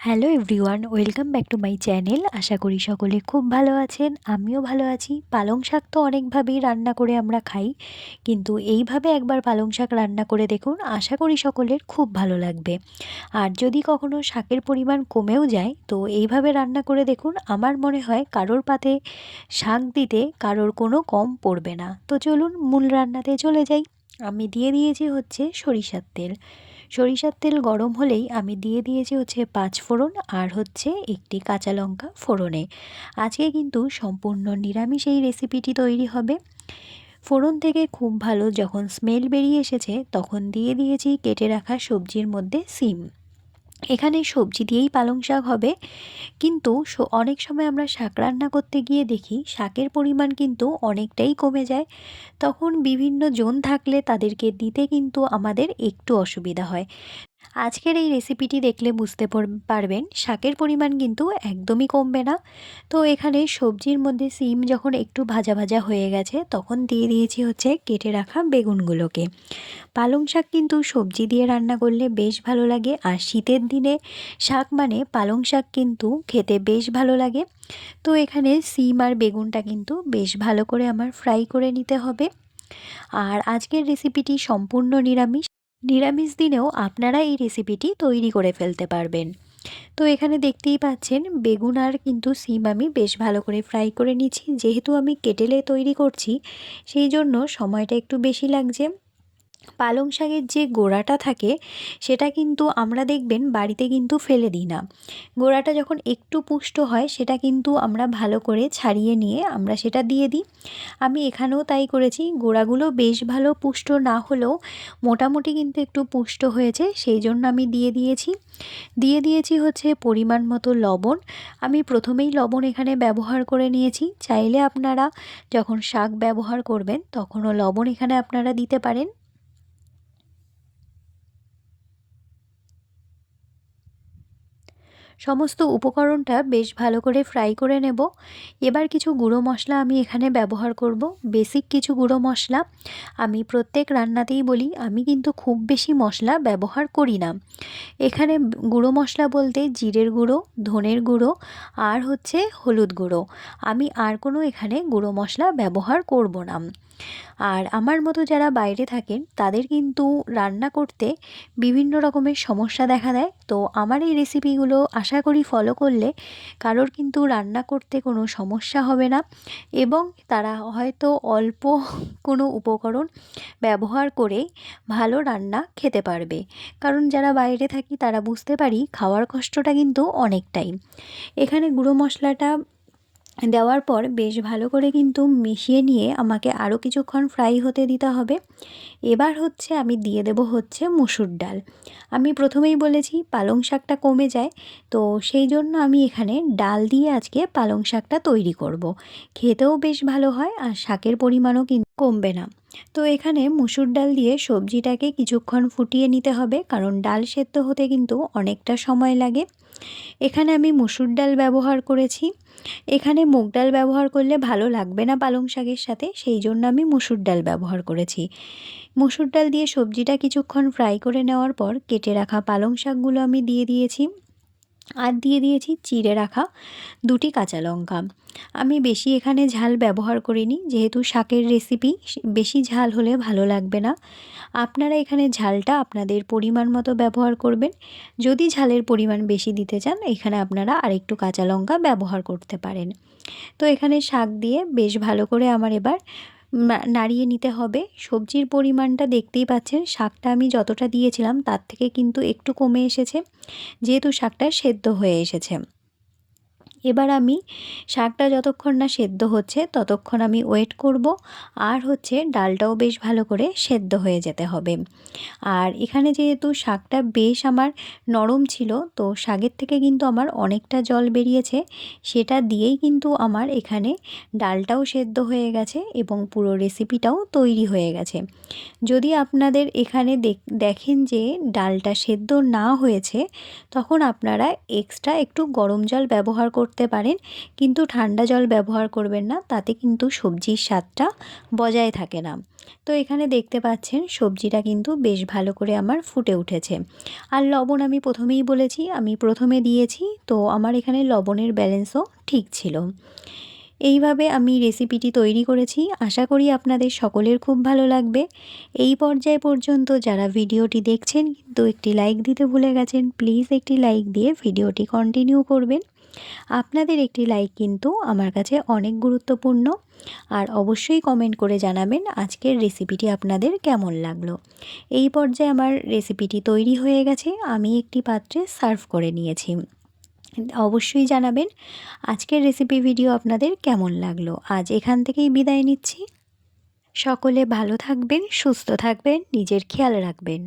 Hello everyone welcome back to my channel আশা করি সকলে খুব ভালো আছেন, আমিও ভালো আছি। পালং শাক তো অনেকভাবেই রান্না করে আমরা খাই, কিন্তু এইভাবে একবার পালং শাক রান্না করে দেখুন, আশা করি সকলের খুব ভালো লাগবে। আর যদি কখনো শাকের পরিমাণ কমেও যায়, তো এইভাবে রান্না করে দেখুন, আমার মনে হয় কারোর পাতে শাক দিতে কারোর কোনো কম পড়বে না। তো চলুন মূল রান্নাতে চলে যাই। আমি দিয়ে দিয়েছি হচ্ছে সরিষার তেল। সরিষার তেল গরম হলেই আমি দিয়ে দিয়েছি হচ্ছে পাঁচ ফোড়ন আর হচ্ছে একটি কাঁচা লঙ্কা ফোড়নে। আজকে কিন্তু সম্পূর্ণ নিরামিষ এই রেসিপিটি তৈরি হবে। ফোড়ন থেকে খুব ভালো যখন স্মেল বেরিয়ে এসেছে, তখন দিয়ে দিয়েছি কেটে রাখা সবজির মধ্যে সিম। এখানে সবজি দিয়েই পালং শাক হবে। কিন্তু অনেক সময় আমরা শাক রান্না করতে গিয়ে দেখি, শাকের পরিমাণ কিন্তু অনেকটাই কমে যায়। তখন বিভিন্ন জন থাকলে তাদেরকে দিতে কিন্তু আমাদের একটু অসুবিধা হয়। আজকের এই রেসিপিটি দেখলে বুঝতে পারবেন শাকের পরিমাণ কিন্তু একদমই কমবে না। তো এখানে সবজির মধ্যে সিম যখন একটু ভাজা ভাজা হয়ে গেছে, তখন দিয়ে দিয়েছি হচ্ছে কেটে রাখা বেগুনগুলোকে। পালং শাক কিন্তু সবজি দিয়ে রান্না করলে বেশ ভালো লাগে, আর শীতের দিনে শাক মানে পালং শাক কিন্তু খেতে বেশ ভালো লাগে। তো এখানে সিম আর বেগুনটা কিন্তু বেশ ভালো করে আমার ফ্রাই করে নিতে হবে। আর আজকের রেসিপিটি সম্পূর্ণ নিরামিষ নিরামিষ দিনেও আপনারা এই রেসিপিটি তৈরি করে ফেলতে পারবেন। তো এখানে দেখতেই পাচ্ছেন, বেগুন আর কিন্তু সিম আমি বেশ ভালো করে ফ্রাই করে নিচ্ছি। যেহেতু আমি কেটেলে তৈরি করছি সেই জন্য সময়টা একটু বেশি লাগছে। পালং শাকের যে গোড়াটা থাকে, সেটা কিন্তু আমরা দেখবেন বাড়িতে কিন্তু ফেলে দিই না। গোড়াটা যখন একটু পুষ্ট হয়, সেটা কিন্তু আমরা ভালো করে ছাড়িয়ে নিয়ে আমরা সেটা দিয়ে দিই। আমি এখানেও তাই করেছি, গোড়াগুলো বেশ ভালো পুষ্ট না হলেও মোটামুটি কিন্তু একটু পুষ্ট হয়েছে, সেই জন্য আমি দিয়ে দিয়েছি। দিয়ে দিয়েছি হচ্ছে পরিমাণ মতো লবণ। আমি প্রথমেই লবণ এখানে ব্যবহার করে নিয়েছি। চাইলে আপনারা যখন শাক ব্যবহার করবেন, তখনও লবণ এখানে আপনারা দিতে পারেন। সমস্ত উপকরণটা বেশ ভালো করে ফ্রাই করে নেব। এবার কিছু গুঁড়ো মশলা আমি এখানে ব্যবহার করব। বেসিক কিছু গুঁড়ো মশলা আমি প্রত্যেক রান্নাতেই বলি, আমি কিন্তু খুব বেশি মশলা ব্যবহার করি না। এখানে গুঁড়ো মশলা বলতে জিরের গুঁড়ো, ধনের গুঁড়ো আর হচ্ছে হলুদ গুঁড়ো। আমি আর কোনো এখানে গুঁড়ো মশলা ব্যবহার করব না। আর আমার মতো যারা বাইরে থাকেন তাদের কিন্তু রান্না করতে বিভিন্ন রকমের সমস্যা দেখা দেয়। তো আমার এই রেসিপিগুলো আশা করি ফলো করলে কারোর কিন্তু রান্না করতে কোনো সমস্যা হবে না এবং তারা হয়তো অল্প কোনো উপকরণ ব্যবহার করে ভালো রান্না খেতে পারবে। কারণ যারা বাইরে থাকি, তারা বুঝতে পারি খাওয়ার কষ্টটা কিন্তু অনেকটাই। এখানে গুঁড়ো মশলাটা দেওয়ার পর বেশ ভালো করে কিন্তু মিশিয়ে নিয়ে আমাকে আরও কিছুক্ষণ ফ্রাই হতে দিতে হবে। এবার হচ্ছে আমি দিয়ে দেব হচ্ছে মুসুর ডাল। আমি প্রথমেই বলেছি পালং শাকটা কমে যায়, তো সেই জন্য আমি এখানে ডাল দিয়ে আজকে পালং শাকটা তৈরি করব। খেতেও বেশ ভালো হয় আর শাকের পরিমাণও কিন্তু কমবে না। তো এখানে মুসুর ডাল দিয়ে সবজিটাকে কিছুক্ষণ ফুটিয়ে নিতে হবে, কারণ ডাল সেদ্ধ হতে কিন্তু অনেকটা সময় লাগে। এখানে আমি মুসুর ডাল ব্যবহার করেছি। এখানে মুগ ডাল ব্যবহার করলে ভালো লাগবে না পালং শাকের সাথে, সেই জন্য আমি মুসুর ডাল ব্যবহার করেছি। মুসুর ডাল দিয়ে সবজিটা কিছুক্ষণ ফ্রাই করে নেওয়ার পর কেটে রাখা পালং শাকগুলো আমি দিয়ে দিয়েছি। আর দিয়ে দিয়েছি চিড়ে রাখা দুটি কাঁচা লঙ্কা। আমি বেশি এখানে ঝাল ব্যবহার করিনি, যেহেতু শাকের রেসিপি বেশি ঝাল হলে ভালো লাগবে না। আপনারা এখানে ঝালটা আপনাদের পরিমাণ মতো ব্যবহার করবেন। যদি ঝালের পরিমাণ বেশি দিতে চান, এখানে আপনারা আরেকটু কাঁচা লঙ্কা ব্যবহার করতে পারেন। তো এখানে শাক দিয়ে বেশ ভালো করে আমার এবার নাড়িয়ে নিতে হবে। সবজির পরিমাণটা দেখতেই পাচ্ছেন, শাকটা আমি যতটা দিয়েছিলাম তার থেকে কিন্তু একটু কমে এসেছে। যেহেতু শাকটা সেদ্ধ হয়ে এসেছে। এবার আমি শাকটা যতক্ষণ না সেদ্ধ হচ্ছে ততক্ষণ আমি ওয়েট করব। আর হচ্ছে ডালটাও বেশ ভালো করে সেদ্ধ হয়ে যেতে হবে। আর এখানে যেহেতু শাকটা বেশ আমার নরম ছিল, তো শাকের থেকে কিন্তু আমার অনেকটা জল বেরিয়েছে। সেটা দিয়েই কিন্তু আমার এখানে ডালটাও সেদ্ধ হয়ে গেছে এবং পুরো রেসিপিটাও তৈরি হয়ে গেছে। যদি আপনাদের এখানে দেখেন যে ডালটা সেদ্ধ না হয়েছে, তখন আপনারা এক্সট্রা একটু গরম জল ব্যবহার করতে পারেন, কিন্তু ঠান্ডা জল ব্যবহার করবেন না, তাতে কিন্তু সবজির স্বাদটা বজায় থাকে না। তো এখানে দেখতে পাচ্ছেন সবজিটা কিন্তু বেশ ভালো করে আমার ফুটে উঠেছে। আর লবণ আমি প্রথমেই বলেছি, আমি প্রথমে দিয়েছি, তো আমার এখানে লবণের ব্যালেন্সও ঠিক ছিল। এইভাবে আমি রেসিপিটি তৈরি করেছি। আশা করি আপনাদের সকলের খুব ভালো লাগবে। এই পর্যায় পর্যন্ত যারা ভিডিওটি দেখছেন, কিন্তু একটি লাইক দিতে ভুলে গেছেন, প্লিজ একটি লাইক দিয়ে ভিডিওটি কন্টিনিউ করবেন। আপনাদের একটি লাইক কিন্তু আমার কাছে অনেক গুরুত্বপূর্ণ। আর অবশ্যই কমেন্ট করে জানাবেন আজকের রেসিপিটি আপনাদের কেমন লাগল। এই পর্যায়ে আমার রেসিপিটি তৈরি হয়ে গেছে, আমি একটি পাত্রে সার্ভ করে নিয়েছি। অবশ্যই জানাবেন আজকের রেসিপি ভিডিও আপনাদের কেমন লাগল। আজ এখান থেকেই বিদায় নিচ্ছি। সকলে ভালো থাকবেন, সুস্থ থাকবেন, নিজের খেয়াল রাখবেন।